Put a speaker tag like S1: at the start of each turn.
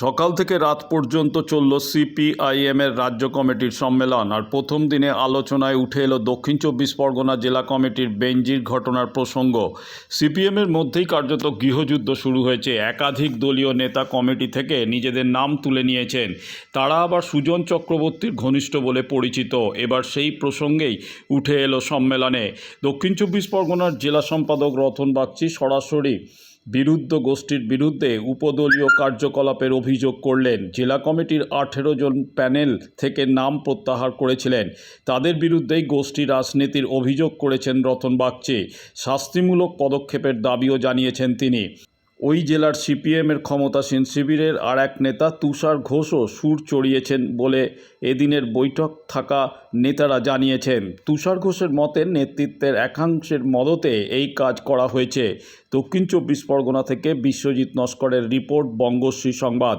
S1: সকাল থেকে রাত পর্যন্ত চলল সিপিআইএম এর রাজ্য কমিটির সম্মেলন, আর প্রথম দিনে আলোচনায় উঠে এলো দক্ষিণ চব্বিশ পরগনা জেলা কমিটির বেঞ্জির ঘটনার প্রসঙ্গ। সিপিএম এর মধ্যেই কার্যত গৃহযুদ্ধ শুরু হয়েছে। একাধিক দলীয় নেতা কমিটি থেকে নিজেদের নাম তুলে নিয়েছেন। তারা আবার সুজন চক্রবর্তীর ঘনিষ্ঠ বলে পরিচিত। এবার সেই প্রসঙ্গেই উঠে এলো সম্মেলনে। দক্ষিণ চব্বিশ পরগনার জেলা সম্পাদক রতন বাগচি সরাসরি বিরুদ্ধ গোষ্ঠীর বিরুদ্ধে উপদলীয় কার্যকলাপের অভিযোগ করলেন জেলা কমিটির আঠেরো জন প্যানেল থেকে নাম প্রত্যাহার করেছিলেন। তাদের বিরুদ্ধেই গোষ্ঠী রাজনীতির অভিযোগ করেছেন রতন বাগচি। শাস্তিমূলক পদক্ষেপের দাবিও জানিয়েছেন তিনি। ওই জেলার সিপিএমের ক্ষমতাসীন শিবিরের আর এক নেতা তুষার ঘোষও সুর চড়িয়েছেন বলে এদিনের বৈঠক থাকা নেতারা জানিয়েছেন। তুষার ঘোষের মতে নেতৃত্বের একাংশের মদতে এই কাজ করা হয়েছে। দক্ষিণ চব্বিশ পরগনা থেকে বিশ্বজিৎ নস্করের রিপোর্ট, বঙ্গশ্রী সংবাদ।